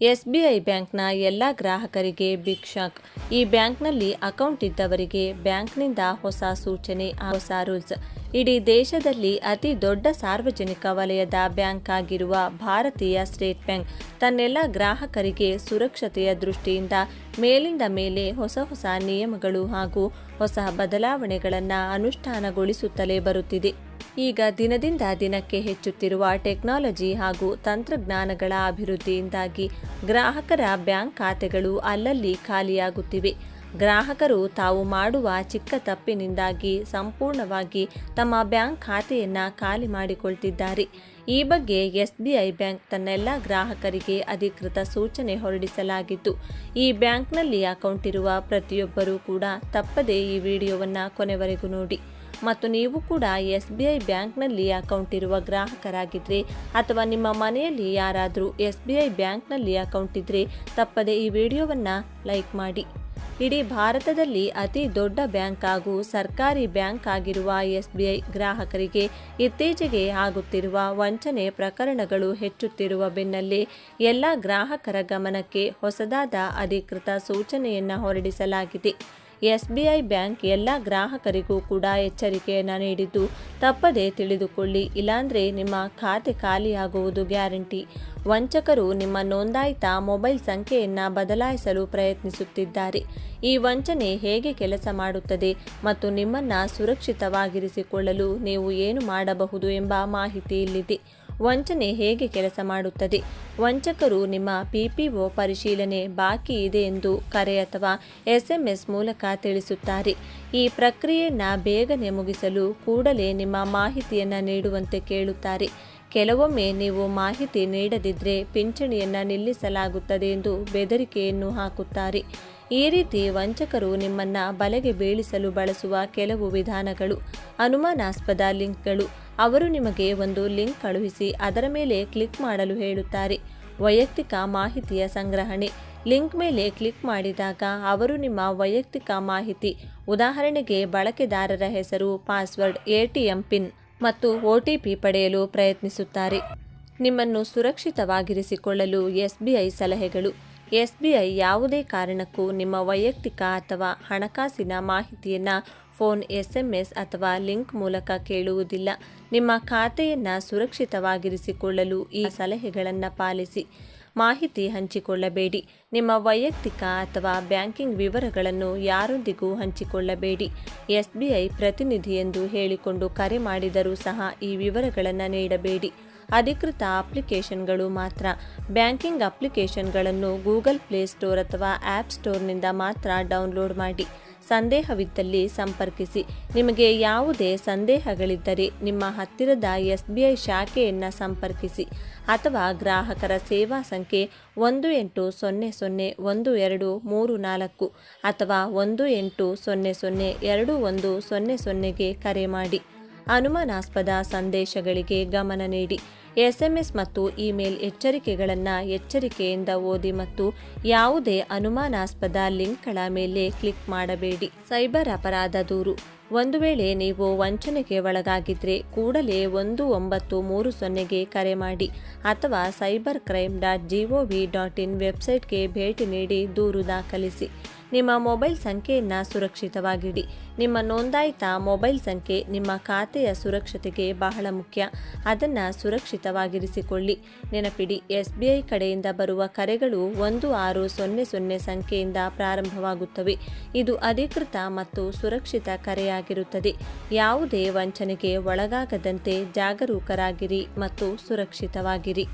SBI ಬ್ಯಾಂಕ್ನ ಎಲ್ಲ ಗ್ರಾಹಕರಿಗೆ ಬಿಗ್ ಶಾಕ್ ಈ ಬ್ಯಾಂಕ್ನಲ್ಲಿ ಅಕೌಂಟ್ ಇದ್ದವರಿಗೆ ಬ್ಯಾಂಕ್ನಿಂದ ಹೊಸ ಸೂಚನೆ, ಹೊಸ ರೂಲ್ಸ್. ಇಡೀ ದೇಶದಲ್ಲಿ ಅತಿ ದೊಡ್ಡ ಸಾರ್ವಜನಿಕ ವಲಯದ ಬ್ಯಾಂಕ್ ಆಗಿರುವ ಭಾರತೀಯ ಸ್ಟೇಟ್ ಬ್ಯಾಂಕ್ ತನ್ನೆಲ್ಲ ಗ್ರಾಹಕರಿಗೆ ಸುರಕ್ಷತೆಯ ದೃಷ್ಟಿಯಿಂದ ಮೇಲಿಂದ ಮೇಲೆ ಹೊಸ ಹೊಸ ನಿಯಮಗಳು ಹಾಗೂ ಹೊಸ ಬದಲಾವಣೆಗಳನ್ನು ಅನುಷ್ಠಾನಗೊಳಿಸುತ್ತಲೇ ಬರುತ್ತಿದೆ. ಈಗ ದಿನದಿಂದ ದಿನಕ್ಕೆ ಹೆಚ್ಚುತ್ತಿರುವ ಟೆಕ್ನಾಲಜಿ ಹಾಗೂ ತಂತ್ರಜ್ಞಾನಗಳ ಅಭಿವೃದ್ಧಿಯಿಂದಾಗಿ ಗ್ರಾಹಕರ ಬ್ಯಾಂಕ್ ಖಾತೆಗಳು ಅಲ್ಲಲ್ಲಿ ಖಾಲಿಯಾಗುತ್ತಿವೆ. ಗ್ರಾಹಕರು ತಾವು ಮಾಡುವ ಚಿಕ್ಕ ತಪ್ಪಿನಿಂದಾಗಿ ಸಂಪೂರ್ಣವಾಗಿ ತಮ್ಮ ಬ್ಯಾಂಕ್ ಖಾತೆಯನ್ನು ಖಾಲಿ ಮಾಡಿಕೊಳ್ತಿದ್ದಾರೆ. ಈ ಬಗ್ಗೆ ಎಸ್ಬಿಐ ಬ್ಯಾಂಕ್ ತನ್ನೆಲ್ಲ ಗ್ರಾಹಕರಿಗೆ ಅಧಿಕೃತ ಸೂಚನೆ ಹೊರಡಿಸಲಾಗಿತ್ತು. ಈ ಬ್ಯಾಂಕ್ನಲ್ಲಿ ಅಕೌಂಟ್ ಇರುವ ಪ್ರತಿಯೊಬ್ಬರೂ ಕೂಡ ತಪ್ಪದೇ ಈ ವಿಡಿಯೋವನ್ನು ಕೊನೆವರೆಗೂ ನೋಡಿ. ಮತ್ತು ನೀವು ಕೂಡ ಎಸ್ ಬಿ ಐ ಬ್ಯಾಂಕ್ನಲ್ಲಿ ಅಕೌಂಟ್ ಇರುವ ಗ್ರಾಹಕರಾಗಿದ್ದರೆ ಅಥವಾ ನಿಮ್ಮ ಮನೆಯಲ್ಲಿ ಯಾರಾದರೂ ಎಸ್ ಬಿ ಐ ಬ್ಯಾಂಕ್ನಲ್ಲಿ ಅಕೌಂಟ್ ಇದ್ದರೆ ತಪ್ಪದೆ ಈ ವಿಡಿಯೋವನ್ನು ಲೈಕ್ ಮಾಡಿ. ಇಡೀ ಭಾರತದಲ್ಲಿ ಅತಿ ದೊಡ್ಡ ಬ್ಯಾಂಕ್ ಹಾಗೂ ಸರ್ಕಾರಿ ಬ್ಯಾಂಕ್ ಆಗಿರುವ ಎಸ್ ಬಿ ಐ ಗ್ರಾಹಕರಿಗೆ ಇತ್ತೀಚೆಗೆ ಆಗುತ್ತಿರುವ ವಂಚನೆ ಪ್ರಕರಣಗಳು ಹೆಚ್ಚುತ್ತಿರುವ ಬೆನ್ನಲ್ಲೇ ಎಲ್ಲ ಗ್ರಾಹಕರ ಗಮನಕ್ಕೆ ಹೊಸದಾದ ಅಧಿಕೃತ ಸೂಚನೆಯನ್ನು ಹೊರಡಿಸಲಾಗಿದೆ. ಎಸ್ಬಿಐ ಬ್ಯಾಂಕ್ ಎಲ್ಲ ಗ್ರಾಹಕರಿಗೂ ಕೂಡ ಎಚ್ಚರಿಕೆಯನ್ನು ನೀಡಿದ್ದು, ತಪ್ಪದೆ ತಿಳಿದುಕೊಳ್ಳಿ, ಇಲ್ಲಾಂದರೆ ನಿಮ್ಮ ಖಾತೆ ಖಾಲಿಯಾಗುವುದು ಗ್ಯಾರಂಟಿ. ವಂಚಕರು ನಿಮ್ಮ ನೋಂದಾಯಿತ ಮೊಬೈಲ್ ಸಂಖ್ಯೆಯನ್ನು ಬದಲಾಯಿಸಲು ಪ್ರಯತ್ನಿಸುತ್ತಿದ್ದಾರೆ. ಈ ವಂಚನೆ ಹೇಗೆ ಕೆಲಸ ಮಾಡುತ್ತದೆ ಮತ್ತು ನಿಮ್ಮನ್ನು ಸುರಕ್ಷಿತವಾಗಿರಿಸಿಕೊಳ್ಳಲು ನೀವು ಏನು ಮಾಡಬಹುದು ಎಂಬ ಮಾಹಿತಿ ಇಲ್ಲಿದೆ. ವಂಚನೆ ಹೇಗೆ ಕೆಲಸ ಮಾಡುತ್ತದೆ? ವಂಚಕರು ನಿಮ್ಮ ಪಿಪಿಒ ಪರಿಶೀಲನೆ ಬಾಕಿ ಇದೆ ಎಂದು ಕರೆ ಅಥವಾ ಎಸ್ಎಂಎಸ್ ಮೂಲಕ ತಿಳಿಸುತ್ತಾರೆ. ಈ ಪ್ರಕ್ರಿಯೆಯನ್ನು ಬೇಗನೆ ಮುಗಿಸಲು ಕೂಡಲೇ ನಿಮ್ಮ ಮಾಹಿತಿಯನ್ನು ನೀಡುವಂತೆ ಕೇಳುತ್ತಾರೆ. ಕೆಲವೊಮ್ಮೆ ನೀವು ಮಾಹಿತಿ ನೀಡದಿದ್ದರೆ ಪಿಂಚಣಿಯನ್ನು ನಿಲ್ಲಿಸಲಾಗುತ್ತದೆ ಎಂದು ಬೆದರಿಕೆಯನ್ನು ಹಾಕುತ್ತಾರೆ. ಈ ರೀತಿ ವಂಚಕರು ನಿಮ್ಮನ್ನು ಬಲೆಗೆ ಬೀಳಿಸಲು ಬಳಸುವ ಕೆಲವು ವಿಧಾನಗಳು, ಅನುಮಾನಾಸ್ಪದ ಲಿಂಕ್ಗಳು ಅವರು ನಿಮಗೆ ಒಂದು ಲಿಂಕ್ ಕಳುಹಿಸಿ ಅದರ ಮೇಲೆ ಕ್ಲಿಕ್ ಮಾಡಲು ಹೇಳುತ್ತಾರೆ. ವೈಯಕ್ತಿಕ ಮಾಹಿತಿಯ ಸಂಗ್ರಹಣೆ. ಲಿಂಕ್ ಮೇಲೆ ಕ್ಲಿಕ್ ಮಾಡಿದಾಗ ಅವರು ನಿಮ್ಮ ವೈಯಕ್ತಿಕ ಮಾಹಿತಿ, ಉದಾಹರಣೆಗೆ ಬಳಕೆದಾರರ ಹೆಸರು, ಪಾಸ್ವರ್ಡ್, ಎಟಿಎಂ ಪಿನ್ ಮತ್ತು ಒ ಪಡೆಯಲು ಪ್ರಯತ್ನಿಸುತ್ತಾರೆ. ನಿಮ್ಮನ್ನು ಸುರಕ್ಷಿತವಾಗಿರಿಸಿಕೊಳ್ಳಲು ಎಸ್ಬಿಐ ಸಲಹೆಗಳು. ಎಸ್ಬಿಐ ಯಾವುದೇ ಕಾರಣಕ್ಕೂ ನಿಮ್ಮ ವೈಯಕ್ತಿಕ ಅಥವಾ ಹಣಕಾಸಿನ ಮಾಹಿತಿಯನ್ನು ಫೋನ್, ಎಸ್ಎಂಎಸ್ ಅಥವಾ ಲಿಂಕ್ ಮೂಲಕ ಕೇಳುವುದಿಲ್ಲ. ನಿಮ್ಮ ಖಾತೆಯನ್ನು ಸುರಕ್ಷಿತವಾಗಿರಿಸಿಕೊಳ್ಳಲು ಈ ಸಲಹೆಗಳನ್ನು ಪಾಲಿಸಿ. ಮಾಹಿತಿ ಹಂಚಿಕೊಳ್ಳಬೇಡಿ. ನಿಮ್ಮ ವೈಯಕ್ತಿಕ ಅಥವಾ ಬ್ಯಾಂಕಿಂಗ್ ವಿವರಗಳನ್ನು ಯಾರೊಂದಿಗೂ ಹಂಚಿಕೊಳ್ಳಬೇಡಿ. ಎಸ್ಬಿಐ ಪ್ರತಿನಿಧಿ ಎಂದು ಹೇಳಿಕೊಂಡು ಕರೆ ಮಾಡಿದರೂ ಸಹ ಈ ವಿವರಗಳನ್ನು ನೀಡಬೇಡಿ. ಅಧಿಕೃತ ಅಪ್ಲಿಕೇಶನ್ಗಳು ಮಾತ್ರ. ಬ್ಯಾಂಕಿಂಗ್ ಅಪ್ಲಿಕೇಶನ್ಗಳನ್ನು ಗೂಗಲ್ ಪ್ಲೇ ಸ್ಟೋರ್ ಅಥವಾ ಆ್ಯಪ್ ಸ್ಟೋರ್ನಿಂದ ಮಾತ್ರ ಡೌನ್ಲೋಡ್ ಮಾಡಿ. ಸಂದೇಹವಿದ್ದಲ್ಲಿ ಸಂಪರ್ಕಿಸಿ. ನಿಮಗೆ ಯಾವುದೇ ಸಂದೇಹಗಳಿದ್ದರೆ ನಿಮ್ಮ ಹತ್ತಿರದ ಎಸ್ ಬಿ ಐ ಶಾಖೆಯನ್ನು ಸಂಪರ್ಕಿಸಿ. ಅಥವಾ ಗ್ರಾಹಕರ ಸೇವಾ ಸಂಖ್ಯೆ ಒಂದು ಎಂಟು ಸೊನ್ನೆ ಸೊನ್ನೆ ಒಂದು ಎರಡು ಮೂರು ನಾಲ್ಕು ಅಥವಾ ಒಂದು ಎಂಟು ಸೊನ್ನೆ ಸೊನ್ನೆ ಎರಡು ಒಂದು ಸೊನ್ನೆ ಸೊನ್ನೆಗೆ ಕರೆ ಮಾಡಿ. ಅನುಮಾನಾಸ್ಪದ ಸಂದೇಶಗಳಿಗೆ ಗಮನ ನೀಡಿ. ಎಸ್ಎಂಎಸ್ ಮತ್ತು ಇಮೇಲ್ ಎಚ್ಚರಿಕೆಗಳನ್ನು ಎಚ್ಚರಿಕೆಯಿಂದ ಓದಿ ಮತ್ತು ಯಾವುದೇ ಅನುಮಾನಾಸ್ಪದ ಲಿಂಕ್ಗಳ ಮೇಲೆ ಕ್ಲಿಕ್ ಮಾಡಬೇಡಿ. ಸೈಬರ್ ಅಪರಾಧ ದೂರು. ಒಂದು ವೇಳೆ ನೀವು ವಂಚನೆಗೆ ಒಳಗಾಗಿದ್ರೆ ಕೂಡಲೇ ಒಂದು ಒಂಬತ್ತು ಮೂರು ಸೊನ್ನೆಗೆ ಕರೆ ಮಾಡಿ ಅಥವಾ cyber crime dot V dot in ವೆಬ್ಸೈಟ್ಗೆ ಭೇಟಿ ನೀಡಿ ದೂರು ದಾಖಲಿಸಿ. ನಿಮ್ಮ ಮೊಬೈಲ್ ಸಂಖ್ಯೆಯನ್ನು ಸುರಕ್ಷಿತವಾಗಿಡಿ. ನಿಮ್ಮ ನೋಂದಾಯಿತ ಮೊಬೈಲ್ ಸಂಖ್ಯೆ ನಿಮ್ಮ ಖಾತೆಯ ಸುರಕ್ಷತೆಗೆ ಬಹಳ ಮುಖ್ಯ. ಅದನ್ನು ಸುರಕ್ಷಿತವಾಗಿರಿಸಿಕೊಳ್ಳಿ. ನೆನಪಿಡಿ ಎಸ್ ಬಿ ಐ ಕಡೆಯಿಂದ ಬರುವ ಕರೆಗಳು ಒಂದು ಆರು ಸೊನ್ನೆ ಸೊನ್ನೆ ಸಂಖ್ಯೆಯಿಂದ ಪ್ರಾರಂಭವಾಗುತ್ತವೆ. ಇದು ಅಧಿಕೃತ ಮತ್ತು ಸುರಕ್ಷಿತ ಕರೆಯಾಗಿರುತ್ತದೆ. ಯಾವುದೇ ವಂಚನೆಗೆ ಒಳಗಾಗದಂತೆ ಜಾಗರೂಕರಾಗಿರಿ ಮತ್ತು ಸುರಕ್ಷಿತವಾಗಿರಿ.